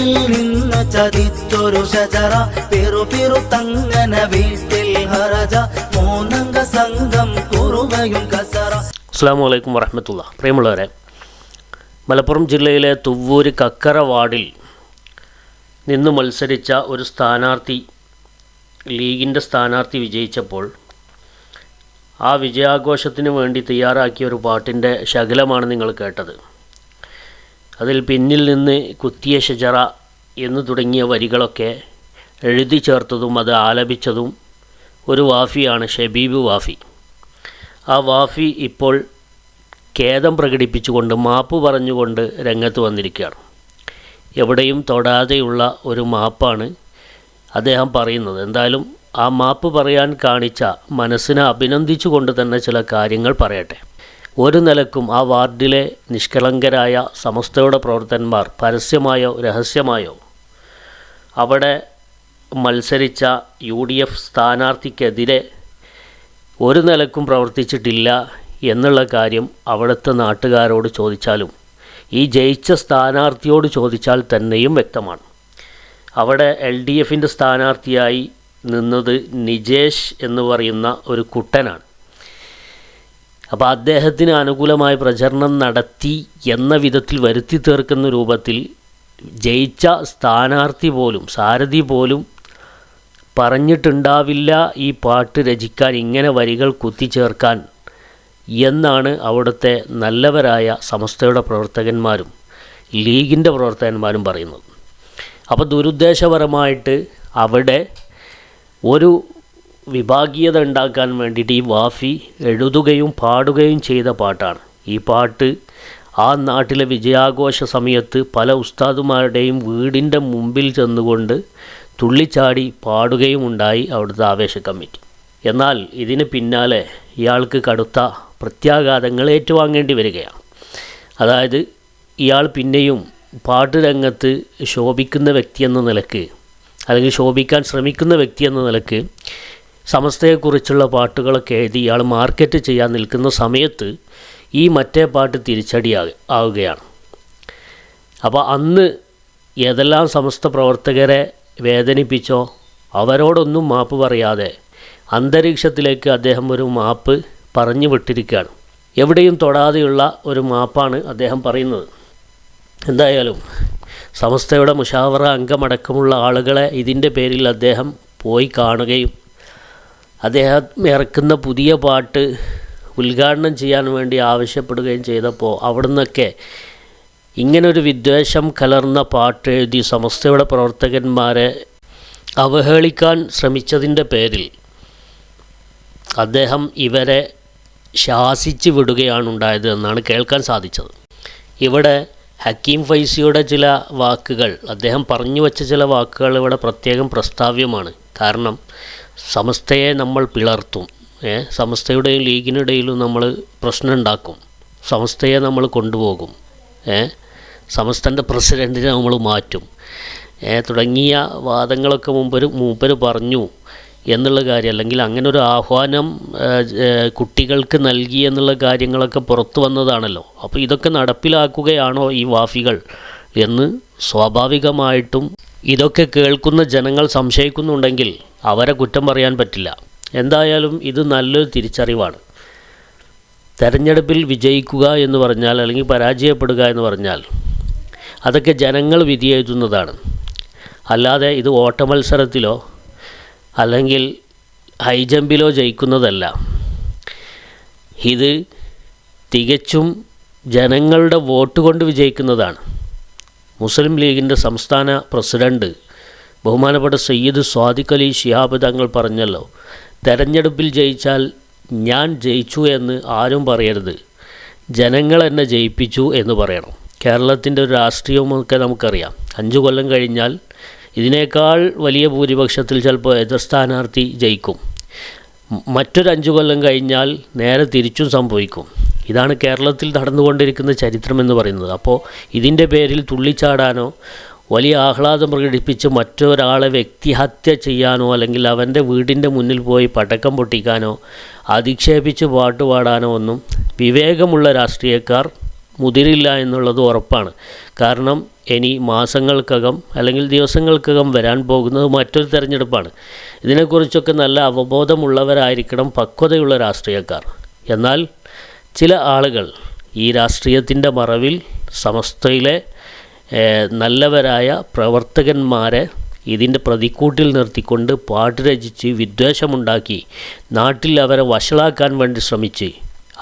ഉള്ളിൽ നിന്ന് ചതിച്ചൊരു ഷജറ പിറു പിറുത്തങ്ങനെ വീട്ടിൽ ഹറജ മൂന്നംഗ സംഘം കുറുകയും കസറ. അസ്സാം വലൈക്കും വറഹമത്തുള്ള. പ്രിയമുള്ളവരെ മലപ്പുറം ജില്ലയിലെ തുവ്വൂര് കക്കര വാർഡിൽ നിന്ന് മത്സരിച്ച ഒരു സ്ഥാനാർത്ഥി ലീഗിന്റെ സ്ഥാനാർത്ഥി വിജയിച്ചപ്പോൾ ആ വിജയാഘോഷത്തിന് വേണ്ടി തയ്യാറാക്കിയ ഒരു പാട്ടിന്റെ ശകലമാണ് നിങ്ങൾ കേട്ടത്. അതിൽ പിന്നിൽ നിന്ന് കുത്തിയ ഷജറ എന്ന് തുടങ്ങിയ വരികളൊക്കെ എഴുതി ചേർത്തതും അത് ആലപിച്ചതും ഒരു വാഫിയാണ് ഷബീബ് വാഫി. ആ വാഫി ഇപ്പോൾ ഖേദം പ്രകടിപ്പിച്ചുകൊണ്ട് മാപ്പ് പറഞ്ഞുകൊണ്ട് രംഗത്ത് വന്നിരിക്കുകയാണ്. എവിടെയും തൊടാതെയുള്ള ഒരു മാപ്പാണ് അദ്ദേഹം പറയുന്നത്. എന്തായാലും ആ മാപ്പ് പറയാൻ കാണിച്ച മനസ്സിനെ അഭിനന്ദിച്ചുകൊണ്ട് തന്നെ ചില കാര്യങ്ങൾ പറയട്ടെ. ഒരു നിലക്കും ആ വാർഡിലെ നിഷ്കളങ്കരായ സമസ്തയുടെ പ്രവർത്തകന്മാർ പരസ്യമായോ രഹസ്യമായോ? അവിടെ മത്സരിച്ച യു ഡി എഫ് സ്ഥാനാർത്ഥിക്കെതിരെ ഒരു നിലക്കും പ്രവർത്തിച്ചിട്ടില്ല എന്നുള്ള കാര്യം അവിടുത്തെ നാട്ടുകാരോട് ചോദിച്ചാലും ഈ ജയിച്ച സ്ഥാനാർത്ഥിയോട് ചോദിച്ചാൽ തന്നെയും വ്യക്തമാണ്. അവിടെ എൽ ഡി എഫിന്റെ സ്ഥാനാർത്ഥിയായി നിന്നത് നിജേഷ് എന്ന് പറയുന്ന ഒരു കുട്ടനാണ്. അപ്പോൾ അദ്ദേഹത്തിന് അനുകൂലമായ പ്രചരണം നടത്തി എന്ന വിധത്തിൽ വരുത്തി തീർക്കുന്ന രൂപത്തിൽ ജയിച്ച സ്ഥാനാർത്ഥി പോലും സാരഥി പോലും പറഞ്ഞിട്ടുണ്ടാവില്ല ഈ പാട്ട് രചിക്കാൻ ഇങ്ങനെ വരികൾ കുത്തിച്ചേർക്കാൻ എന്നാണ് അവിടുത്തെ നല്ലവരായ സമസ്തയുടെ പ്രവർത്തകന്മാരും ലീഗിന്റെ പ്രവർത്തകന്മാരും പറയുന്നത്. അപ്പോൾ ദുരുദ്ദേശപരമായിട്ട് അവിടെ ഒരു വിഭാഗീയത ഉണ്ടാക്കാൻ വേണ്ടിയിട്ട് ഈ വാഫി എഴുതുകയും പാടുകയും ചെയ്ത പാട്ടാണ്. ഈ പാട്ട് ആ നാട്ടിലെ വിജയാഘോഷ സമയത്ത് പല ഉസ്താദുമാരുടെയും വീടിന്റെ മുമ്പിൽ ചെന്നുകൊണ്ട് തുള്ളിച്ചാടി പാടുകയും ഉണ്ടായി അവിടുത്തെ ആവേശ കമ്മിറ്റി. എന്നാൽ ഇതിന് പിന്നാലെ ഇയാൾക്ക് കടുത്ത പ്രത്യാഘാതങ്ങൾ ഏറ്റുവാങ്ങേണ്ടി വരികയാണ്. അതായത് ഇയാൾ പിന്നെയും പാട്ട് രംഗത്ത് ശോഭിക്കുന്ന വ്യക്തി എന്ന നിലയ്ക്ക് അല്ലെങ്കിൽ ശോഭിക്കാൻ ശ്രമിക്കുന്ന വ്യക്തി എന്ന നിലയ്ക്ക് സമസ്തയെക്കുറിച്ചുള്ള പാട്ടുകളൊക്കെ എഴുതി ഇയാൾ മാർക്കറ്റ് ചെയ്യാൻ നിൽക്കുന്ന സമയത്ത് ഈ മറ്റേ പാട്ട് തിരിച്ചടി ആവുകയാണ്. അപ്പോൾ അന്ന് ഏതെല്ലാം സമസ്ത പ്രവർത്തകരെ വേദനിപ്പിച്ചോ അവരോടൊന്നും മാപ്പ് പറയാതെ അന്തരീക്ഷത്തിലേക്ക് അദ്ദേഹം ഒരു മാപ്പ് പറഞ്ഞു വിട്ടിരിക്കുകയാണ്. എവിടെയും തൊടാതെയുള്ള ഒരു മാപ്പാണ് അദ്ദേഹം പറയുന്നത്. എന്തായാലും സമസ്തയുടെ മുഷാവറ അംഗമടക്കമുള്ള ആളുകളെ ഇതിന്റെ പേരിൽ അദ്ദേഹം പോയി കാണുകയും അദ്ദേഹം ഇറക്കുന്ന പുതിയ പാട്ട് ഉദ്ഘാടനം ചെയ്യാൻ വേണ്ടി ആവശ്യപ്പെടുകയും ചെയ്തപ്പോൾ അവിടുന്നൊക്കെ ഇങ്ങനൊരു വിദ്വേഷം കലർന്ന പാട്ട് എഴുതി സമസ്തയുടെ പ്രവർത്തകന്മാരെ അവഹേളിക്കാൻ ശ്രമിച്ചതിന്റെ പേരിൽ അദ്ദേഹം ഇവരെ ശാസിച്ച് വിടുകയാണ് ഉണ്ടായത് എന്നാണ് കേൾക്കാൻ സാധിച്ചത്. ഇവിടെ ഹക്കീം ഫൈസിയുടെ ചില വാക്കുകൾ അദ്ദേഹം പറഞ്ഞു വച്ച ചില വാക്കുകൾ ഇവിടെ പ്രത്യേകം പ്രസ്താവ്യമാണ്. കാരണം സമസ്തയെ നമ്മൾ പിളർത്തും. ഏ സമസ്തയുടെയും ലീഗിനിടയിലും നമ്മൾ പ്രശ്നം ഉണ്ടാക്കും സമസ്തയെ നമ്മൾ കൊണ്ടുപോകും. ഏ സമസ്തന്റെ പ്രസിഡന്റിനെ നമ്മൾ മാറ്റും. ഏ തുടങ്ങിയ വാദങ്ങളൊക്കെ മുമ്പ് മൂപ്പര് പറഞ്ഞു എന്നുള്ള കാര്യം അല്ലെങ്കിൽ അങ്ങനെ ഒരു ആഹ്വാനം കുട്ടികൾക്ക് നൽകി എന്നുള്ള കാര്യങ്ങളൊക്കെ പുറത്തു വന്നതാണല്ലോ. അപ്പോൾ ഇതൊക്കെ നടപ്പിലാക്കുകയാണോ ഈ വാഫികൾ എന്ന് സ്വാഭാവികമായിട്ടും ഇതൊക്കെ കേൾക്കുന്ന ജനങ്ങൾ സംശയിക്കുന്നുണ്ടെങ്കിൽ അവരെ കുറ്റം പറയാൻ പറ്റില്ല. എന്തായാലും ഇത് നല്ലൊരു തിരിച്ചറിവാണ്. തെരഞ്ഞെടുപ്പിൽ വിജയിക്കുക എന്ന് പറഞ്ഞാൽ അല്ലെങ്കിൽ പരാജയപ്പെടുക എന്ന് പറഞ്ഞാൽ അതൊക്കെ ജനങ്ങൾ വിധിയെഴുതുന്നതാണ് അല്ലാതെ ഇത് ഓട്ടമത്സരത്തിലോ അല്ലെങ്കിൽ ഹൈ ജമ്പിലോ ജയിക്കുന്നതല്ല. ഇത് തികച്ചും ജനങ്ങളുടെ വോട്ട് കൊണ്ട് വിജയിക്കുന്നതാണ്. മുസ്ലിം ലീഗിന്റെ സംസ്ഥാന പ്രസിഡന്റ് ബഹുമാനപ്പെട്ട സയ്യിദ് സ്വാദിഖ് അലി ഷിഹാബ് തങ്ങൾ പറഞ്ഞല്ലോ തെരഞ്ഞെടുപ്പിൽ ജയിച്ചാൽ ഞാൻ ജയിച്ചു എന്ന് ആരും പറയരുത്. ജനങ്ങൾ എന്നെ ജയിപ്പിച്ചു എന്ന് പറയണം. കേരളത്തിന്റെ ഒരു രാഷ്ട്രീയമൊക്കെ നമുക്കറിയാം. അഞ്ചു കൊല്ലം കഴിഞ്ഞാൽ ഇതിനേക്കാൾ വലിയ ഭൂരിപക്ഷത്തിൽ ചിലപ്പോൾ എതിർ സ്ഥാനാർത്ഥി ജയിക്കും. മറ്റൊരു അഞ്ചു കൊല്ലം കഴിഞ്ഞാൽ നേരെ തിരിച്ചും സംഭവിക്കും. ഇതാണ് കേരളത്തിൽ നടന്നുകൊണ്ടിരിക്കുന്ന ചരിത്രം എന്ന് പറയുന്നത്. അപ്പോൾ ഇതിന്റെ പേരിൽ തുള്ളിച്ചാടാനോ വലിയ ആഹ്ലാദം പ്രകടിപ്പിച്ച് മറ്റൊരാളെ വ്യക്തിഹത്യ ചെയ്യാനോ അല്ലെങ്കിൽ അവന്റെ വീടിന്റെ മുന്നിൽ പോയി പടക്കം പൊട്ടിക്കാനോ അധിക്ഷേപിച്ച് പാട്ട് പാടാനോ ഒന്നും വിവേകമുള്ള രാഷ്ട്രീയക്കാർ മുതിരില്ല എന്നുള്ളത് ഉറപ്പാണ്. കാരണം ഇനി മാസങ്ങൾക്കകം അല്ലെങ്കിൽ ദിവസങ്ങൾക്കകം വരാൻ പോകുന്നത് മറ്റൊരു തെരഞ്ഞെടുപ്പാണ്. ഇതിനെക്കുറിച്ചൊക്കെ നല്ല അവബോധമുള്ളവരായിരിക്കണം പക്വതയുള്ള രാഷ്ട്രീയക്കാർ. എന്നാൽ ചില ആളുകൾ ഈ രാഷ്ട്രീയത്തിന്റെ മറവിൽ സമസ്തയിലെ നല്ലവരായ പ്രവർത്തകന്മാരെ ഇതിന്റെ പ്രതിക്കൂട്ടിൽ നിർത്തിക്കൊണ്ട് പാട്ട് രചിച്ച് വിദ്വേഷമുണ്ടാക്കി നാട്ടിൽ അവരെ വഷളാക്കാൻ വേണ്ടി ശ്രമിച്ച്.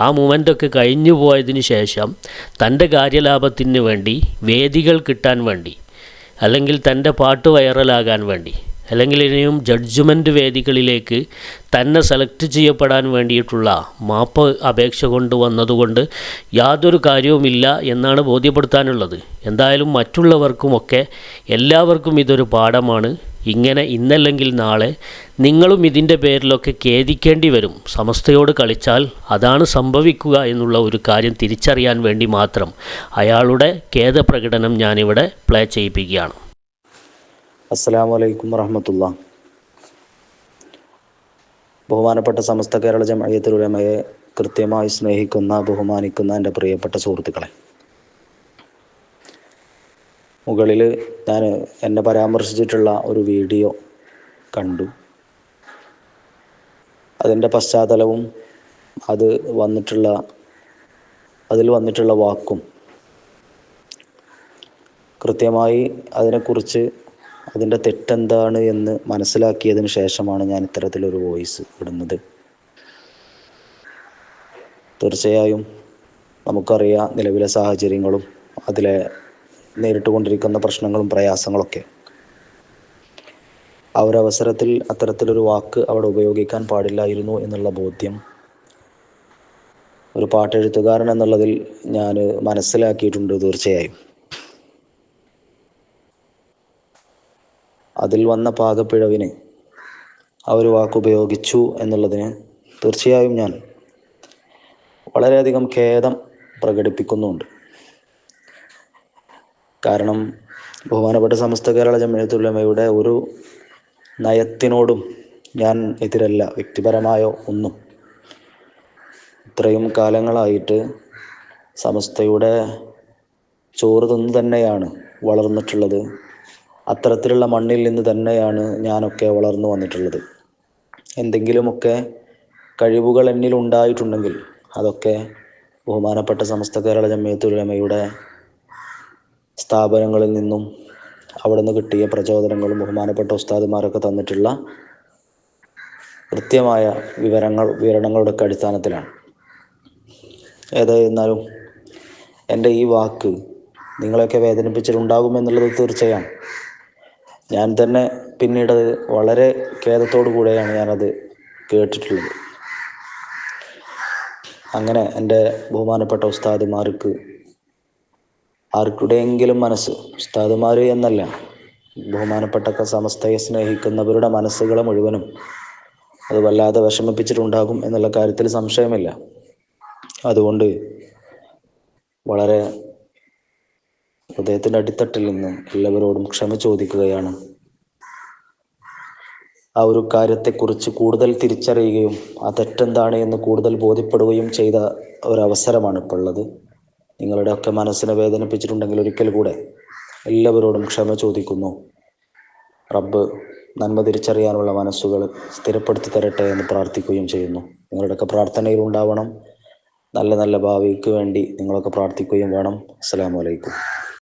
ആ മൂമെന്റൊക്കെ കഴിഞ്ഞു പോയതിന് ശേഷം തന്റെ കാര്യലാഭത്തിന് വേണ്ടി വേദികൾ കിട്ടാൻ വേണ്ടി അല്ലെങ്കിൽ തന്റെ പാട്ട് വൈറലാകാൻ വേണ്ടി. അല്ലെങ്കിൽ ഇനിയും ജഡ്ജ്മെന്റ് വേദികളിലേക്ക് തന്നെ സെലക്ട് ചെയ്യപ്പെടാൻ വേണ്ടിയിട്ടുള്ള മാപ്പ് അപേക്ഷ കൊണ്ടുവന്നതുകൊണ്ട് യാതൊരു കാര്യവുമില്ല എന്നാണ് ബോധ്യപ്പെടുത്താനുള്ളത്. എന്തായാലും മറ്റുള്ളവർക്കുമൊക്കെ എല്ലാവർക്കും ഇതൊരു പാഠമാണ്. ഇങ്ങനെ ഇന്നല്ലെങ്കിൽ നാളെ നിങ്ങളും ഇതിന്റെ പേരിലൊക്കെ ഖേദിക്കേണ്ടി വരും. സമസ്തയോട് കളിച്ചാൽ അതാണ് സംഭവിക്കുക എന്നുള്ള ഒരു കാര്യം തിരിച്ചറിയാൻ വേണ്ടി മാത്രം അയാളുടെ ഖേദപ്രകടനം ഞാനിവിടെ പ്ലേ ചെയ്യിപ്പിക്കുകയാണ്. അസ്സലാമു വലൈക്കും വറഹമത്തുള്ള. ബഹുമാനപ്പെട്ട സമസ്ത കേരള ജമയത്തിലുടമയെ ഉലമയെ കൃത്യമായി സ്നേഹിക്കുന്ന ബഹുമാനിക്കുന്ന എന്റെ പ്രിയപ്പെട്ട സുഹൃത്തുക്കളെ. മുകളിൽ ഞാൻ എന്നെ പരാമർശിച്ചിട്ടുള്ള ഒരു വീഡിയോ കണ്ടു. അതിന്റെ പശ്ചാത്തലവും അത് വന്നിട്ടുള്ള അതിൽ വന്നിട്ടുള്ള വാക്കും കൃത്യമായി അതിനെക്കുറിച്ച് അതിന്റെ തെറ്റെന്താണ് എന്ന് മനസ്സിലാക്കിയതിന് ശേഷമാണ് ഞാൻ ഇത്തരത്തിലൊരു വോയിസ് ഇടുന്നത്. തീർച്ചയായും നമുക്കറിയാം നിലവിലെ സാഹചര്യങ്ങളും അതിലെ നേരിട്ടുകൊണ്ടിരിക്കുന്ന പ്രശ്നങ്ങളും പ്രയാസങ്ങളൊക്കെ. ആ ഒരു അവസരത്തിൽ അത്തരത്തിലൊരു വാക്ക് അവിടെ ഉപയോഗിക്കാൻ പാടില്ലായിരുന്നു എന്നുള്ള ബോധ്യം. ഒരു പാട്ടെഴുത്തുകാരൻ എന്നുള്ളതിൽ ഞാൻ മനസ്സിലാക്കിയിട്ടുണ്ട് തീർച്ചയായും. അതിൽ വന്ന പാകപ്പിഴവിന് ആ ഒരു വാക്കുപയോഗിച്ചു എന്നുള്ളതിന് തീർച്ചയായും ഞാൻ വളരെയധികം ഖേദം പ്രകടിപ്പിക്കുന്നുണ്ട്. കാരണം ബഹുമാനപ്പെട്ട സമസ്ത കേരള ജമയത്തുല്ലമയുടെ ഒരു നയത്തിനോടും ഞാൻ എതിരല്ല വ്യക്തിപരമായോ ഒന്നും. ഇത്രയും കാലങ്ങളായിട്ട് സമസ്തയുടെ ചോറ് തിന്ന് തന്നെയാണ് വളർന്നിട്ടുള്ളത്. അത്തരത്തിലുള്ള മണ്ണിൽ നിന്ന് തന്നെയാണ് ഞാനൊക്കെ വളർന്നു വന്നിട്ടുള്ളത്. എന്തെങ്കിലുമൊക്കെ കഴിവുകൾ എന്നിൽ ഉണ്ടായിട്ടുണ്ടെങ്കിൽ അതൊക്കെ ബഹുമാനപ്പെട്ട സമസ്ത കേരള ജമ്മയത്തുലമയുടെ സ്ഥാപനങ്ങളിൽ നിന്നും അവിടെ നിന്ന് കിട്ടിയ പ്രചോദനങ്ങളും ബഹുമാനപ്പെട്ട ഉസ്താദുമാരൊക്കെ തന്നിട്ടുള്ള കൃത്യമായ വിവരങ്ങൾ വിവരണങ്ങളുടെ ഒക്കെ അടിസ്ഥാനത്തിലാണ്. ഏതായിരുന്നാലും എന്റെ ഈ വാക്ക് നിങ്ങളെയൊക്കെ വേദനിപ്പിച്ചിട്ടുണ്ടാകുമെന്നുള്ളത് തീർച്ചയാണ്. ഞാൻ തന്നെ പിന്നീട് അത് വളരെ ഖേദത്തോടു കൂടെയാണ് ഞാനത് കേട്ടിട്ടുള്ളത്. അങ്ങനെ എന്റെ ബഹുമാനപ്പെട്ട ഉസ്താദുമാർക്ക് ആർക്കുടെയെങ്കിലും മനസ്സ് ഉസ്താദുമാർ എന്നല്ല ബഹുമാനപ്പെട്ട സമസ്തയെ സ്നേഹിക്കുന്നവരുടെ മനസ്സുകളെ മുഴുവനും അത് വല്ലാതെ വിഷമിപ്പിച്ചിട്ടുണ്ടാകും എന്നുള്ള കാര്യത്തിൽ സംശയമില്ല. അതുകൊണ്ട് വളരെ ഹൃദയത്തിന്റെ അടിത്തട്ടിൽ നിന്ന് എല്ലാവരോടും ക്ഷമ ചോദിക്കുകയാണ്. ആ ഒരു കാര്യത്തെക്കുറിച്ച് കൂടുതൽ തിരിച്ചറിയുകയും ആ തെറ്റെന്താണ് എന്ന് കൂടുതൽ ബോധ്യപ്പെടുകയും ചെയ്ത ഒരവസരമാണ് ഇപ്പോൾ ഉള്ളത്. നിങ്ങളുടെ ഒക്കെ മനസ്സിനെ വേദനിപ്പിച്ചിട്ടുണ്ടെങ്കിൽ ഒരിക്കൽ കൂടെ എല്ലാവരോടും ക്ഷമ ചോദിക്കുന്നു. റബ്ബ് നന്മ തിരിച്ചറിയാനുള്ള മനസ്സുകൾ സ്ഥിരപ്പെടുത്തി തരട്ടെ എന്ന് പ്രാർത്ഥിക്കുകയും ചെയ്യുന്നു. നിങ്ങളുടെയൊക്കെ പ്രാർത്ഥനയിൽ ഉണ്ടാവണം. നല്ല നല്ല ഭാവിക്ക് വേണ്ടി നിങ്ങളൊക്കെ പ്രാർത്ഥിക്കുകയും വേണം. അസ്സാം അലൈക്കും.